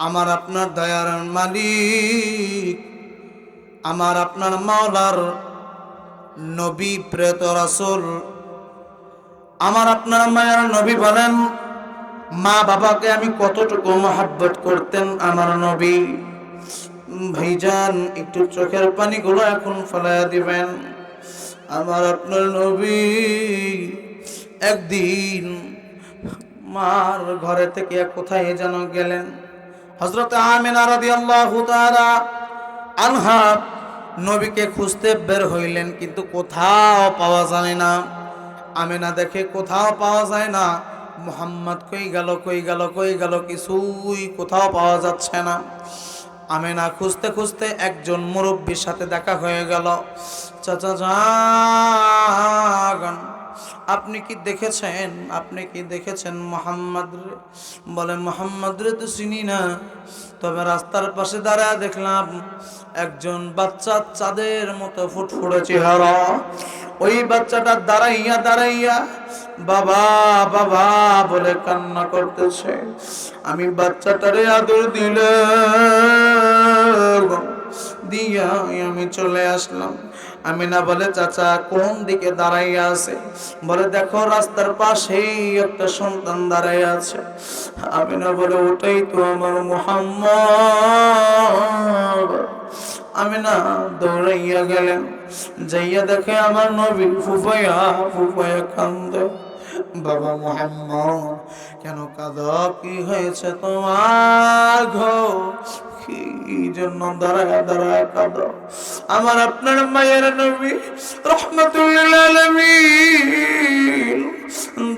আমার আপনার দয়ার মালিক, আমার আপনার মাওলার নবী, প্রেত রাসূল, আমার আপনার মায়ের নবী বলেন, মা বাবাকে আমি কতটুকু মহাব্বত করতেন আমার নবী। ভাইজান, একটু চোখের পানিগুলো এখন ফেলাইয়া দিবেন। আমার আপনার নবী একদিন মার ঘরে থেকে কোথায় যেন গেলেন। হজরত আমিনা রাদিয়াল্লাহু তাআলা আনহা নবীকে খুঁজতে বের হইলেন, কিন্তু কোথাও পাওয়া যায় না। আমিনা দেখে কোথাও পাওয়া যায় না। মোহাম্মদ কই গেল কই গেল কই গেল, কিছুই কোথাও পাওয়া যাচ্ছে না। আমেনা খুঁজতে খুঁজতে একজন মুরব্বীর সাথে দেখা হয়ে গেল। চাচা যান। আপনি কি দেখেছেন? আপনি কি দেখেছেন মোহাম্মদ বলে, মোহাম্মদ রে তো চিনি না। তবে রাস্তার পাশে দাঁড়ায় দেখলাম একজন বাচ্চা চাঁদের মতো ফুটফুটে চেহারা। ওই বাচ্চাটা দাঁড়াইয়া দাঁড়াইয়া, বাবা বাবা, বলে কান্না করতেছে। আমি বাচ্চাটারে আদর দিলে দিয়া আমি চলে আসলাম। আমি না বলে, চাচা, কোন দিকে দাঁড়াইয়া আছে? বলে, দেখো, রাস্তার পাশেই একটা সন্তান দাঁড়াইয়া আছে। আমিনা বলে, ওটাই তো আমার মোহাম্মদ। আমিনা দৌড়াইয়া গেলেন। যাইয়া দেখে আমার নবী ফুফাইয়া ফুফাইয়া কান্দে। বাবা মোহাম্মদ, কেন কাঁদ? কি হয়েছে তোমার ঘো কি জন্য দাঁড়ায় দাঁড়ায় কাঁদ? আমার আপনার মায়ের নবী রহমতুল্লাহ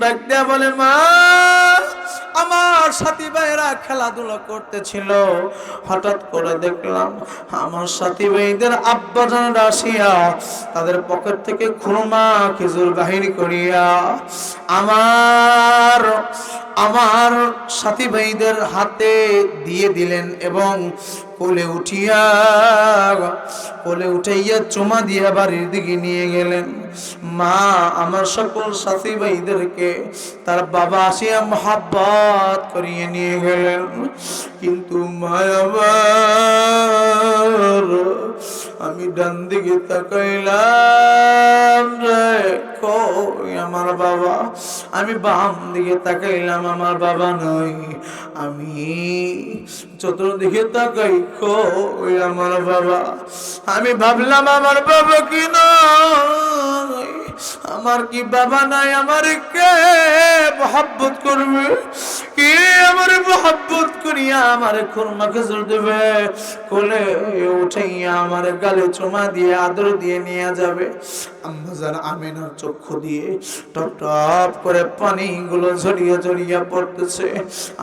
ডাক দেয়া বলে, মা আমার সাথী ভাইয়েরা খেলাধুলা করতেছিল। হঠাৎ করে দেখলাম, আমার সাথী ভাইদের আব্বাজান রাশিয়া, তাদের পকেট থেকে খুরমা, খেজুর বাহির করিয়া আমার আমার সাথী ভাইদের হাতে দিয়ে দিলেন এবং কোলে উঠিয়া কোলে উঠাইয়া চুমা দিয়া বাড়ির দিকে নিয়ে গেলেন। মা, আমার সকল সাথী ভাইদেরকে তার বাবা আসিয়া মহাব্বত করিয়ে নিয়ে গেলেন। কিন্তু মায়াবার আমি ডান দিকে তাকাইলাম রে আমার বাবা? আমি বাম দিকে তাকাইলাম, আমার বাবা নয়। আমি চতুর্দিকে তাকাই, কই আমার বাবা? আমি ভাবলাম, আমার বাবা কি নয়? আমার কি বাবা নাই? আমার কে মহাব্বত করবে? কে আমার মহাব্বত করিয়া আমার খুরমা খেজুর দেবে, কোলে উঠাইয়া আমার গালে চুমা দিয়ে আদর দিয়ে নিয়ে যাবে। আম্মাজান আমিনার চক্ষু দিয়ে টপ টপ করে পানিগুলো ঝরিয়ে ঝরিয়ে পড়তেছে।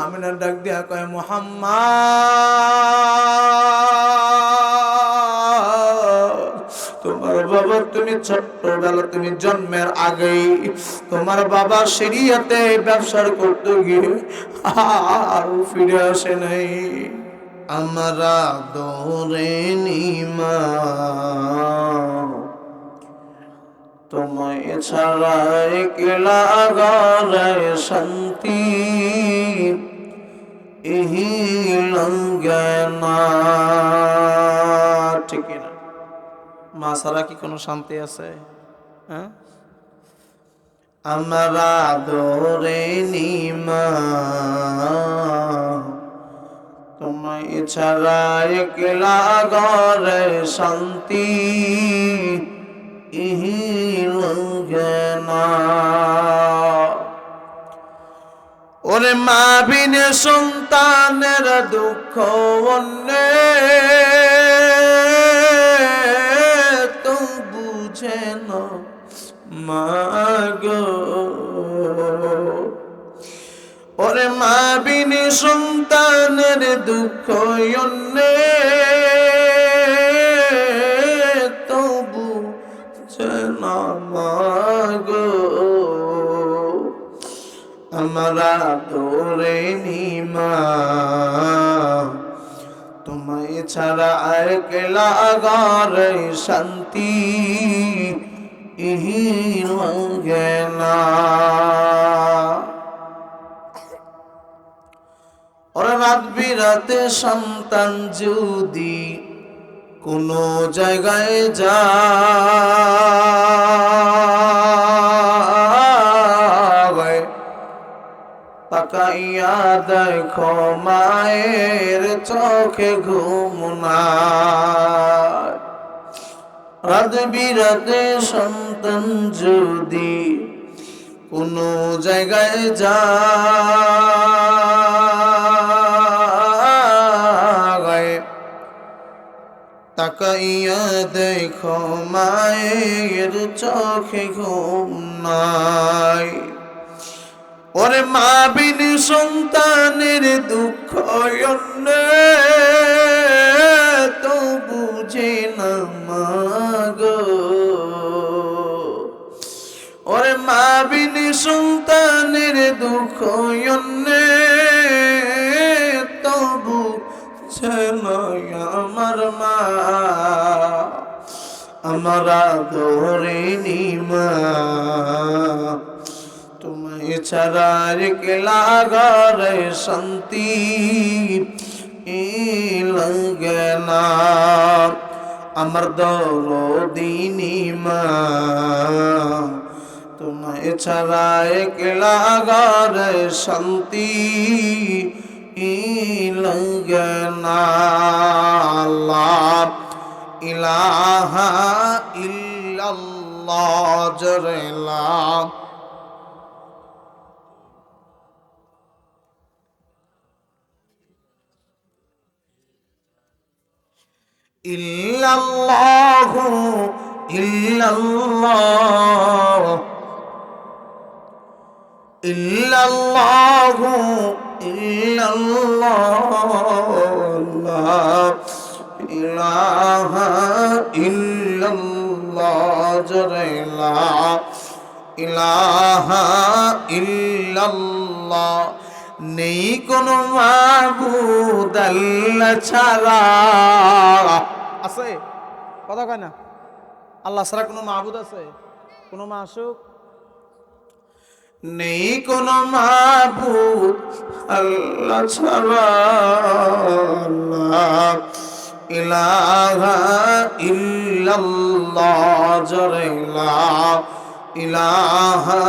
আমিনার ডাক দিয়া কয়, মোহাম্মদ! তোমার বাবা তুমি তুমি জন্মের আগেই তোমার বাবা সিরিয়াতে ব্যবসা করতে গিয়ে আর ফিরে আসে নাই। আমরা দৌড়ে নিমা তোমায় ছাড়া একলা গলে শান্তি। লঙ্গে না ঠিক ছাড়া কি কোনো শান্তি আছে? হ্যাঁ? আমরা দৌড়ে তোমায় ছাড়া একলা ঘরে শান্তি ইহি ওরে মা বিনে সন্তানের দুঃখ অন্যে মাগো। ওরে মা বিনে সন্তানের দুঃখ অন্যে, তবু মাগো। আমরা তোরে নিমা, তোমায় ছাড়া আর কেলা ঘরে শান্তি। লঙ্গে না ওরা রাত বিরাতে সন্তান যদি কোনো জায়গায় যায়, তাকাইয়া দেখো, মায়ের চোখে ঘুম নাই। রাত বিরাতে সন্তান যদি কোনো জায়গায় যায়, তাকাইয়া দেখো মায়ের চোখে ঘুম ওরে মা বিন সন্তানের দুঃখ মা বিন সন্তানের দুঃখ অন্য, তবু নয় আমার মা, আমরা ধরে নিমা তোমায় ছাড়া একলা ঘরে শান্তি লাগে না। আমার দরদিনী মা। তোমায় ছাড়া একলা ঘর শান্তি লাগে না ইলাহা ইল্লাল্লাহ ইল্লাল্লাহু ইল্লাল্লাহ। নেই কোনো আল্লাহ ছাড়া। আছে? কথা কয় না। আল্লাহ ছাড়া কোনো মাহবুদ আছে? কোনো মাসুক? নেই কোনো মাহবুদ আল্লাহ ছাড়া ইলাহা ইল্লাল্লাহ জরে ইলাহা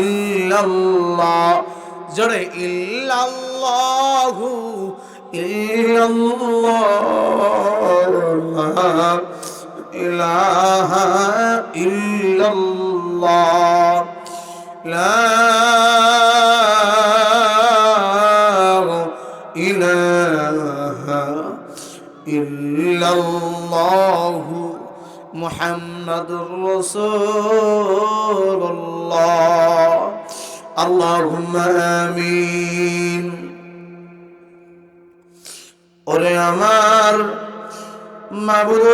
ইল্লাল্লাহ জরে ইল্লাল্লাহু ইল্লাল্লাহ। ইলাহা ইল্লাল্লাহ। আল্লাহুম্মা আমিন ওরে আমার মাবুদ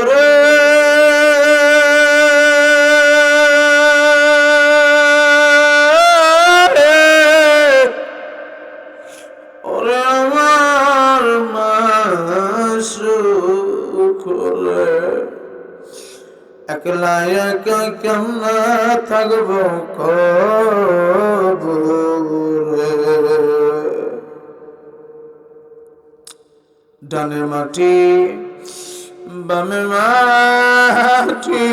একলা একা কেমনা থাকব কবরে ডানে মাটি বামে মাটি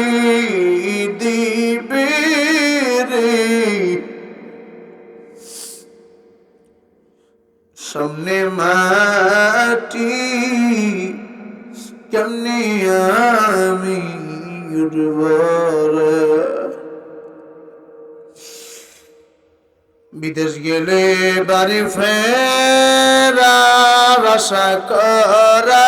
গেলে বাড়ি ফেরা আশা করা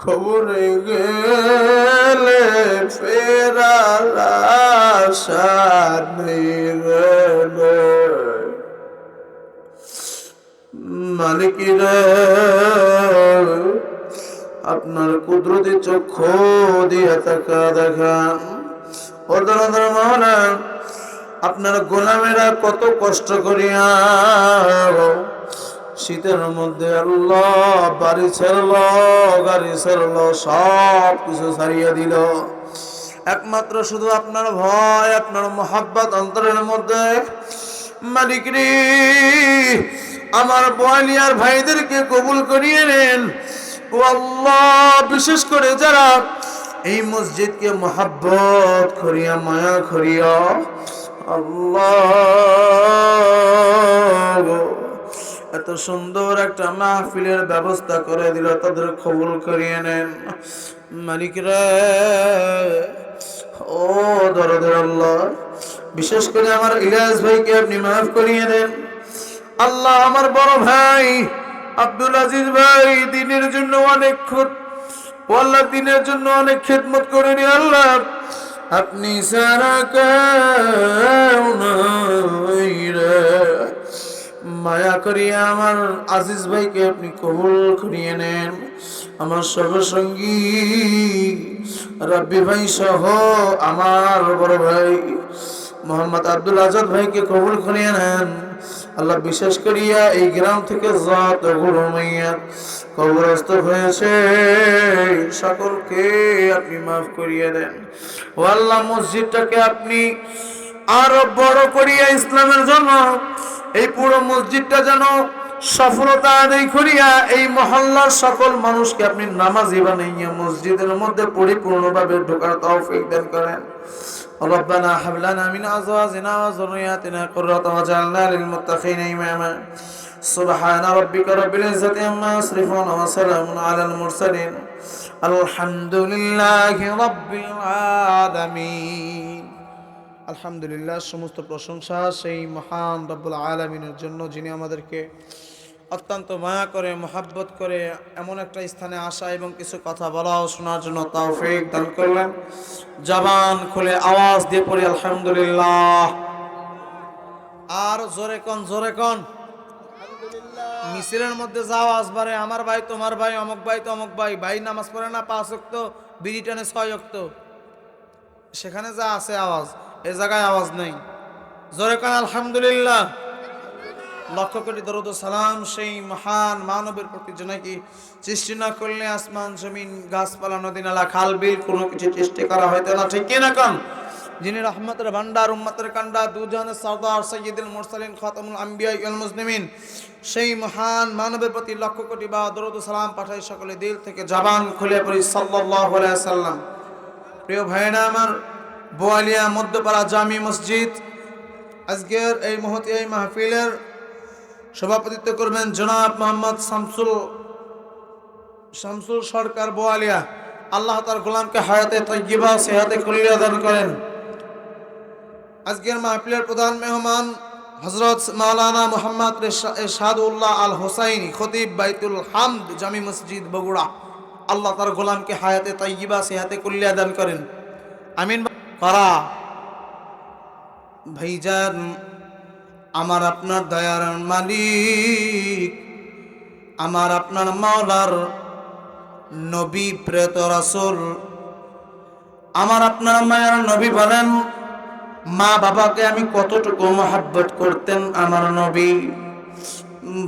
খবরে গেলে ফেরার আশা মালিকিরা আপনার কুদরতি চক্ষু দিয়ে তাকা দেখান আপনার গোলামেরা কত কষ্ট করিয়া শীতের মধ্যে আল্লাহ বাড়ি ছেড়ল, গাড়ি ছেড়ল, সব কিছু ছাড়িয়ে দিল। একমাত্র শুধু আপনার ভয়, আপনার মোহাব্বত অন্তরের মধ্যে। মালিক রে, আমার বয়ালিয়ার ভাইদেরকে কবুল করিয়ে নেন। ও আল্লাহ, বিশেষ করে যারা এই মসজিদকে মহাব্বত করিয়া, মায়া করিয়া আল্লাহ এত সুন্দর একটা মাহফিলের ব্যবস্থা করে দিল তাদের কবুল করিয়ে নেন। মালিক রে, ও দরদের আল্লাহ, বিশেষ করে আমার ইলাস ভাইকে আপনি মাফ করিয়ে দেন। আল্লাহ আমার বড় ভাই আব্দুল আজিজ ভাই, দিনের জন্য অনেক খুদ ও দিনের জন্য অনেক খেদমত করে নি আল্লাহ। আপনি সারা মায়া করিয়া আমার আজিজ ভাইকে আপনি কবুল করিয়ে নেন। আমার সর্বসঙ্গী রব্বি ভাই সহ আমার বড় ভাই। মোহাম্মদ আব্দুল আজাদ ভাইকে কবুল করিয়ে নেন। আল্লাহ বিশেষ করিয়া এই গ্রাম থেকে যত গুরু মাইয়া কবরস্থ হয়েছে। সকলকে আপনি মাফ করিয়ে দেন। ও আল্লাহ, মসজিদটাকে আপনি আরও বড় করিয়া ইসলামের জন্য এই পুরো মসজিদটা যেন সফলতা আদায় করিয়া এই মহল্লার সকল মানুষকে আপনি নামাজি বানাইয়া মসজিদের মধ্যে পরিপূর্ণভাবে ঢোকার তৌফিক দান করেন। ربنا هب لنا من ازواجنا وذرياتنا قرة واجعلنا للمتقين اماما سبحان ربك رب العزة عما يصفون وسلام على المرسلين الحمد لله رب العالمين আলহামদুলিল্লাহ সমস্ত প্রশংসা সেই মহান রব্বুল আলমিনের জন্য যিনি আমাদেরকে অত্যন্ত মায়া করে, মোহাব্বত করে এমন একটা স্থানে আসা এবং কিছু কথা বলা ও শোনার জন্য তৌফিক দান করলেন। জবান খুলে আওয়াজ দিয়ে পড়ি, আলহামদুলিল্লাহ। আর জোরে কন জোরে কন। মিছিলের মধ্যে যা আওয়াজ বাড়ে আমার ভাই, তোমার ভাই, অমুক ভাই তো অমুক ভাই ভাই নামাজ পড়ে না, পাঁচ অক্ত বিড়ি টানে ছয় অক্ত সেখানে যা আছে আওয়াজ, এ জায়গায় আওয়াজ নেই। জোরে কান, আলহামদুলিল্লাহ। লক্ষ কোটি দরুদ সালাম সেই মহান মানবের প্রতি যে নাকি সৃষ্টি না করলে আসমান, জমিন, গাছপালা, নদী, নালা, খাল, বিল কোনো কিছু সৃষ্টি করা হইতে না। ঠিক না কান? যিনি রহমতের ভান্ডার উম্মতের কান্ডা দুজনের সর্দার, সৈয়দুল মুরসালিন, খতমুল আম্বিয়া ইল মুসলিমিন, সেই মহান মানবের প্রতি লক্ষ কোটি বা দরুদ সালাম পাঠাই সকলে দিল থেকে জবান খুলে পড়ি আলাইহি সাল্লাম প্রিয় ভাইরা আমার, বোয়ালিয়া, মধ্যপাড়া জামি মসজিদ, আজকের এই মহতি এই মাহফিলের সভাপতিত্ব করবেন জনাব মোহাম্মদ শামসুল শামসুল সরকার বোয়ালিয়া। আল্লাহ তার গোলামকে হায়াতে তৈবা সেহাতে খুলিয়া দান করেন। আজকের মাহফিলের প্রধান মেহমান হজরত মাওলানা মোহাম্মদ শাহাদুল্লাহ আল হোসাইনি খতিব বাইতুল হামদ, জামি মসজিদ বগুড়া। আল্লাহ তার গোলামকে হায়াতে তৈবা সেহাতে কুল্লিয়া দান করেন। আমিন করা ভাইজান আমার আপনার দয়ার মালিক, আমার আপনার মাওলার নবী, প্রেত রাসূল, আমার আপনার মায়ের নবী বলেন, মা বাবাকে আমি কতটুকু মহাব্বত করতেন আমার নবী।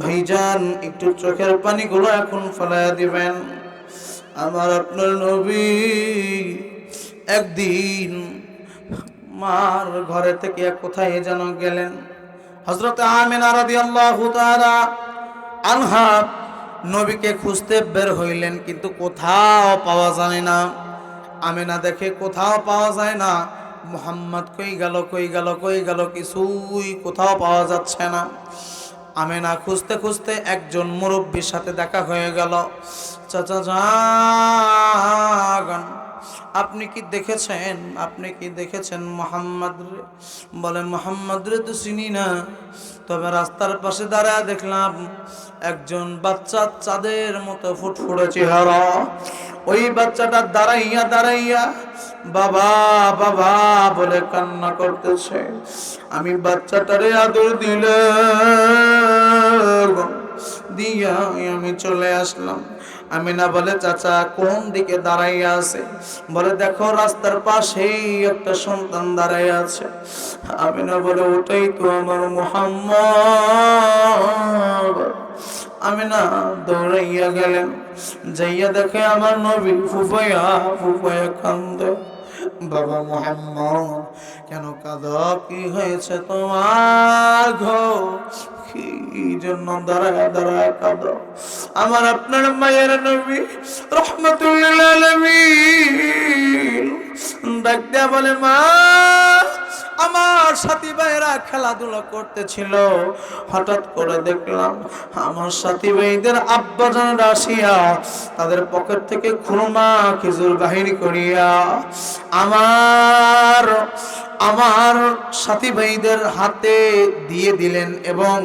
ভাইজান, একটু চোখের পানিগুলো এখন ফেলাইয়া দিবেন। আমার আপনার নবী একদিন মার ঘরে থেকে কোথায় যেন গেলেন। হজরত আমিনা রাদিয়াল্লাহু তাআলা আনহা নবীকে খুঁজতে বের হইলেন, কিন্তু কোথাও পাওয়া যায় না। আমিনা দেখে কোথাও পাওয়া যায় না। মোহাম্মদ কই গেল কই গেল কই গেল, কিছুই কোথাও পাওয়া যাচ্ছে না। আমেনা খুঁজতে খুঁজতে একজন মুরব্বীর সাথে দেখা হয়ে গেল। চাচা যান আপনি কি দেখেছেন? আপনি কি দেখেছেন মোহাম্মদ বলে মোহাম্মদ রে তো চিনি না। তবে রাস্তার পাশে দাঁড়ায় দেখলাম একজন বাচ্চা চাঁদের মতো ফুটফুটে চেহারা। ওই বাচ্চাটা দাঁড়াইয়া দাঁড়াইয়া, বাবা বাবা, বলে কান্না করতেছে। আমি বাচ্চাটারে আদর দিলে দিয়া আমি চলে আসলাম। আমি না বলে, চাচা, কোন দিকে দাঁড়াইয়া আছে? বলে, দেখো, রাস্তার পাশেই একটা সন্তান দাঁড়াইয়া আছে। আমি না বলে, ওটাই তো আমার মোহাম্মদ। আমি না দৌড়াইয়া গেলেন যাইয়া দেখে আমার নবী ফুফাইয়া ফুফাইয়া কান্দে বাবা মোহাম্মদ, কেন কাঁদ কি হয়েছে তোমার ঘো কি জন্য দাঁড়ায় দাঁড়ায় কাঁদ। আমার আপনার মায়ের নবী রহমতুল্লাহ ডাক দেয়া বলে, মা, আমার সাথী ভাইরা খেলাধুলা করতেছিল। হঠাৎ করে দেখলাম আমার সাথী ভাইদের আব্বা জান আসিয়া তাদের পকেট থেকে খুরমা খেজুর বাহির করিয়া আমার আমার সাথী ভাইদের হাতে দিয়ে দিলেন এবং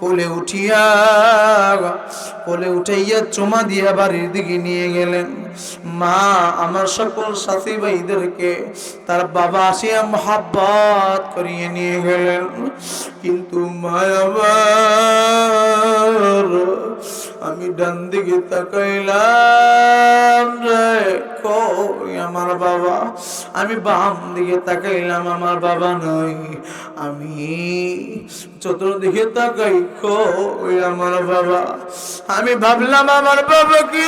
কোলে উঠিয়া কোলে উঠাইয়া চুমা দিয়া বাড়ির দিকে নিয়ে গেলেন। মা, আমার সকল সাথী ভাইদেরকে তার বাবা আসিয়া মহাব্বত করিয়ে নিয়ে গেলেন। কিন্তু মা, আমার আমি ডান দিকে তাকাইলাম রে, কই আমার বাবা? আমি বাম দিকে তাকাইলাম, আমার বাবা নই আমি চতুর্দিকে তাকাই কই আমার বাবা। আমি ভাবলাম, আমার বাবা কি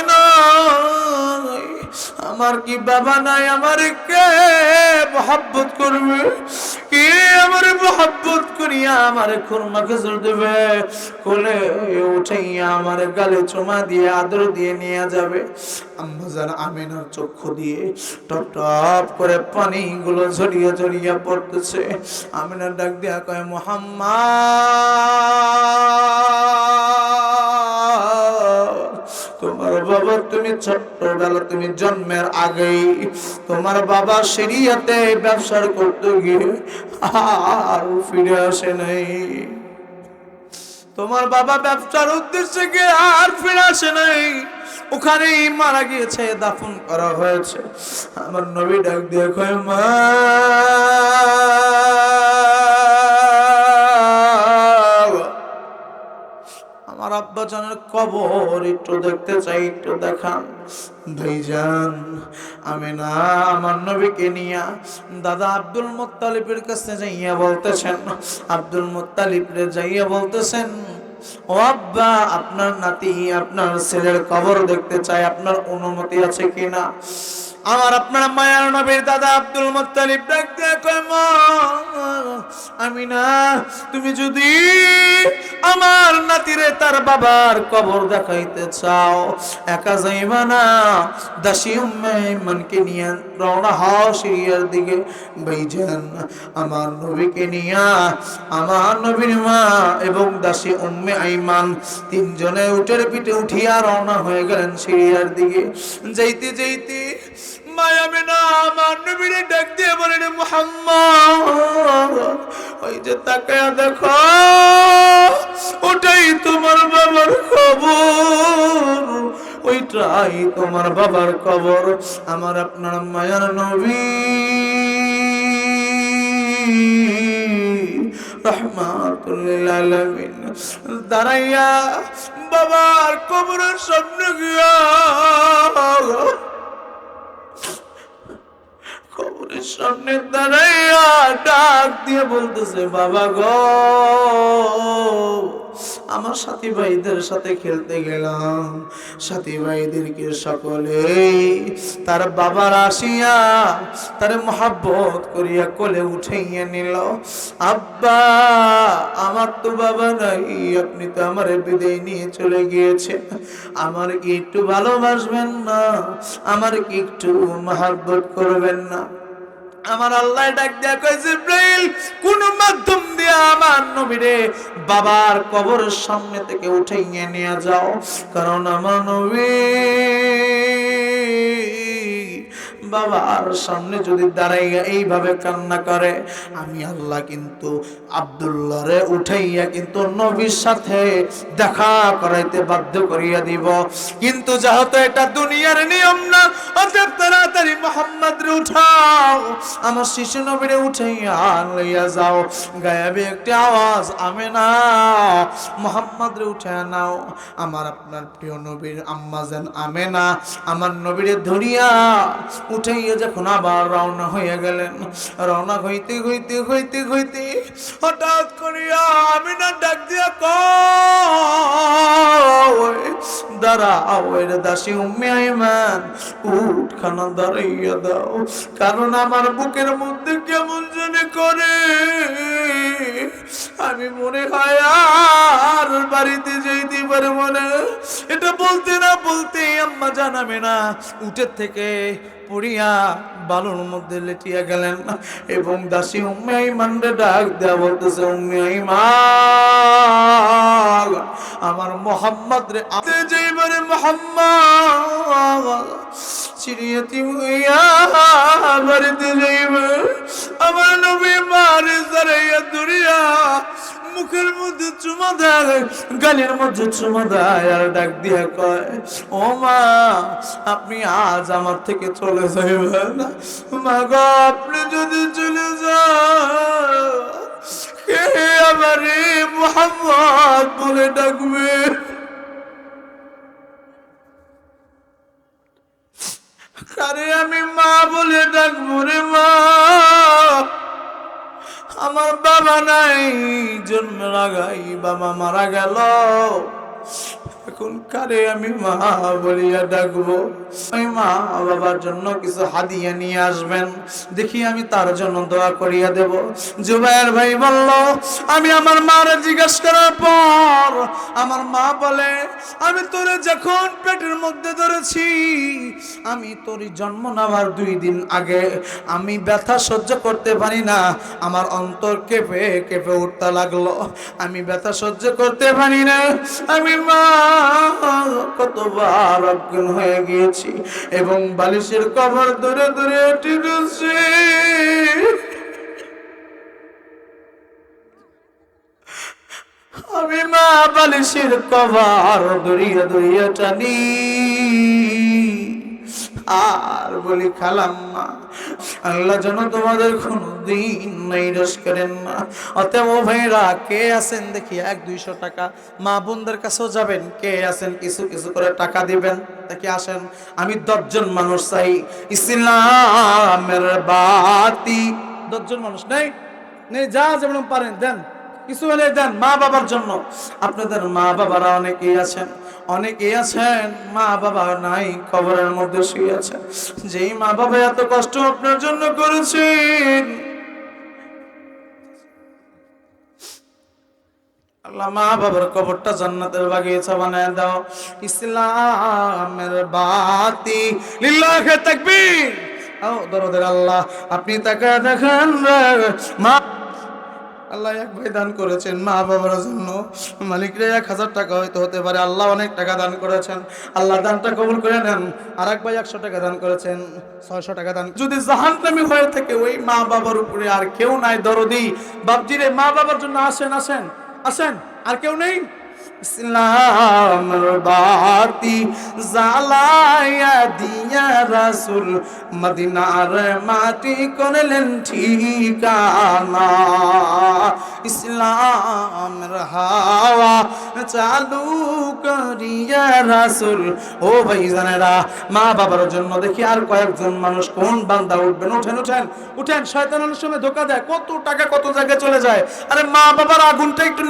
আমার কি বাবা নাই? আমার কে মহাব্বত করবে? কে আমার মহাব্বত করিয়া আমার খুরমা খেজুর দেবে। কোলে উঠাইয়া আমার গালে চুমা দিয়ে আদর দিয়ে নিয়ে যাবে। আম্মাজান আমিনার চক্ষু দিয়ে টপ টপ করে পানিগুলো ঝরিয়ে ঝরিয়ে পড়তেছে। আমিনার ডাক দিয়া কয়, মোহাম্মদ! তোমার বাবা তুমি ছোট্টবেলা তুমি জন্মের আগেই তোমার বাবা সিরিয়াতে ব্যবসার করতে গিয়ে আর ফিরে আসে নাই। তোমার বাবা ব্যবসার উদ্দেশ্যে গিয়ে আর ফিরে আসে নাই। ওখানেই মারা গিয়েছে, দাফন করা হয়েছে। আমার নবী ডাক দিয়ে কয়, মা কবর একটু দেখতে চাই, একটু দেখান। ভাইজান আমি না আমার নবীকে নিয়া দাদা আব্দুল মোত্তালিবের কাছে যাইয়া বলতেছেন, আব্দুল মুত্তালিবরে যাইয়া বলতেছেন, ও আব্বা, আপনার নাতি, আপনার ছেলের কবর দেখতে চাই, আপনার অনুমতি আছে কিনা? আমার আপনার মায়ার নবীর দাদা আব্দুল মুত্তালিব ডাক দিয়ে আমি না তুমি যদি আমার নাতিরে তার বাবার কবর দেখাইতে চাও, একা যাইবা না। দাসী উম্মে ইমানকে নিয়ে রওনা হও সিরিয়ার দিকে। ভাইজান আমার নবীকে নিয়া, আমার নবীর মা এবং দাসী উম্মে আইমান তিনজনে উটের পিঠে উঠিয়া রওনা হয়ে গেলেন সিরিয়ার দিকে। যাইতে যাইতে ওটাই তোমার বাবার খবর ওইটাই আমার আপনার মায়ার নবী। রহমাতুল্লিল আলামিন। দাঁড়াইয়া বাবার কবরের স্বপ্ন গিয়া সামনে দাঁড়াইয়া ডাক দিয়ে বলতেছে, বাবা গো, আমার সাথী ভাইদের সাথে খেলতে গেলাম। সাথী ভাইদেরকে সকলে তার বাবার আসিয়া তার মহাব্বত করিয়া কোলে উঠাইয়া নিল। আব্বা, আমার তো বাবা নাই, আপনি তো আমার বিদায় নিয়ে চলে গিয়েছেন। আমার কি একটু ভালোবাসবেন না? আমার কি একটু মহাব্বত করবেন না? আমার আল্লাহ ডাক দেয়া কয় জিব্রাইল, কোন মাধ্যম দিয়ে আমার নবীরে বাবার কবরের সামনে থেকে উঠাইয়ে নিয়ে যাও? কারণ আমার নবী বাবার সামনে যদি দাঁড়াইয়া এইভাবে কান্না করে, আমি আল্লাহ কিন্তু আব্দুল্লাহরে উঠাইয়া কিন্তু নবীর সাথে দেখা করাইতে বাধ্য করিয়া দিব। কিন্তু যেহেতু এটা দুনিয়ার নিয়ম না, অতএব তাড়াতাড়ি মোহাম্মদ রে উঠাও। আমার শিশু নবীরে উঠাইয়া লইয়া যাও। গায়াবে একটি আওয়াজ আমি না মোহাম্মদ রে উঠাইয়া নাও। আমার আপনার প্রিয় নবীর আম্মা যেন আমে না আমার নবীরে ধরিয়া উঠাইয়া যখন আবার রওনা হইয়া গেলেন, রওনা হইতে হইতে হইতে হইতে হঠাৎ করিয়া আমি না ডাক দিয়া কয়, দাঁড়াও, এর দাসী দাঁড়াইয়া দাও, কারণ আমার বুকের মধ্যে কেমন জানে করে। আমি মনে হয় আর বাড়িতে যেতে পারে মনে এটা বলতে না বলতে আম্মা জানাবে না উঠের থেকে পড়িয়া বালুর মধ্যে লেটিয়া গেলেন। এবং দাসী উম্মে আইমানরে ডাক দেয়া বলতেছে, উম্মে আইমান, আমার মোহাম্মদ রে আপনি যেইবারে মোহাম্মদ চিড়িয়াতি হইয়া বাড়িতে যাইবে। আমার নবী মারে সারাইয়া দুরিয়া মুখের মধ্যে চুমা দেয়, গালের মধ্যে চুমা দেয় আর ডাক দিয়া কয়, ও মা, আপনি আজ আমার থেকে চলে যাইবেন মা গো, আপনি যদি চলে যান মোহাম্মদ বলে ডাকবে। কারে আমি মা বলে ডাকবো রে মা। আমার বাবা নাই জন্মের আগাই বাবা মারা গেল। এখন কারে আমি মা বলিয়া ডাকবো? ওই মা বাবার জন্য কিছু হাদিয়া নিয়ে আসবেন। দেখি আমি তার জন্য দোয়া করিয়া দেব। জুবাইর ভাই বলল, আমি আমার মারে জিজ্ঞেস করার পর আমার মা বলে, আমি তোরে যখন পেটের মধ্যে ধরেছি, আমি তোর জন্ম নেওয়ার দুই দিন আগে, আমি ব্যথা সহ্য করতে পারি না। আমার অন্তর কেঁপে কেঁপে উঠতে লাগল। আমি ব্যথা সহ্য করতে পারি না। আমি মা কতবার অজ্ঞান হয়ে গিয়েছি এবং বালিশের কভার ধরে ধরে টিকেছি আমি মা বালিশের কভার দরিয়া দরিয়া টানি। আর বলি খালাম মা আল্লাহ যেন তোমাদের কোনো দিন নাইরস করেন না। অতএব ভাইরা কে আছেন দেখি, এক, দুইশো টাকা। মা বোনদের কাছেও যাবেন, কে আছেন কিছু কিছু করে টাকা দিবেন। দেখি আসেন, আমি দশজন মানুষ চাই। ইসলামের বাতি। দশজন মানুষ, নেই? নেই, যা যেমন পারেন, দেন। কিছু হলে দেন মা বাবার জন্য। আপনাদের মা বাবারা অনেকেই আছেন অনেকেই আছেন, মা বাবা নাই, কবরের মধ্যে শুয়ে আছেন। যেই মা বাবা এত কষ্ট আপনার জন্য করেছেন। আল্লাহ মা বাবার কবরটা জান্নাতের দাও। ইসলামের বাতি লিল্লাহে তাকবীর। ও দরদের আল্লাহ, আপনি তাকে দেখেন মা আল্লাহ এক ভাই দান করেছেন মা বাবার জন্য। মালিকরা এক হাজার টাকা হয়তো হতে পারে, আল্লাহ অনেক টাকা দান করেছেন। আল্লাহ দানটা কবুল করে নেন। আর এক ভাই একশো টাকা দান করেছেন, ছয়শো টাকা দান। যদি জাহান্নামি হয়ে থাকে, ওই মা বাবার উপরে আর কেউ নাই, দরদি। বাপজিরে মা বাবার জন্য আসেন আসেন আসেন, আর কেউ নেই। ইসলামের বাতি জ্বালায়া দিয়া রাসুল মদিনার মাটি করলেন ঠিকানা। ইসলামের হাওয়া চালু করিয়া রাসুল, ও ভাই জানেরা মা বাবার জন্য দেখি আর কয়েকজন মানুষ কোন বান্দা উঠবেন? উঠেন উঠেন উঠেন, শয়তানের সময় ধোকা দেয়। কত টাকা, কত জায়গায় চলে যায়। আরে মা বাবার আগুনটা একটু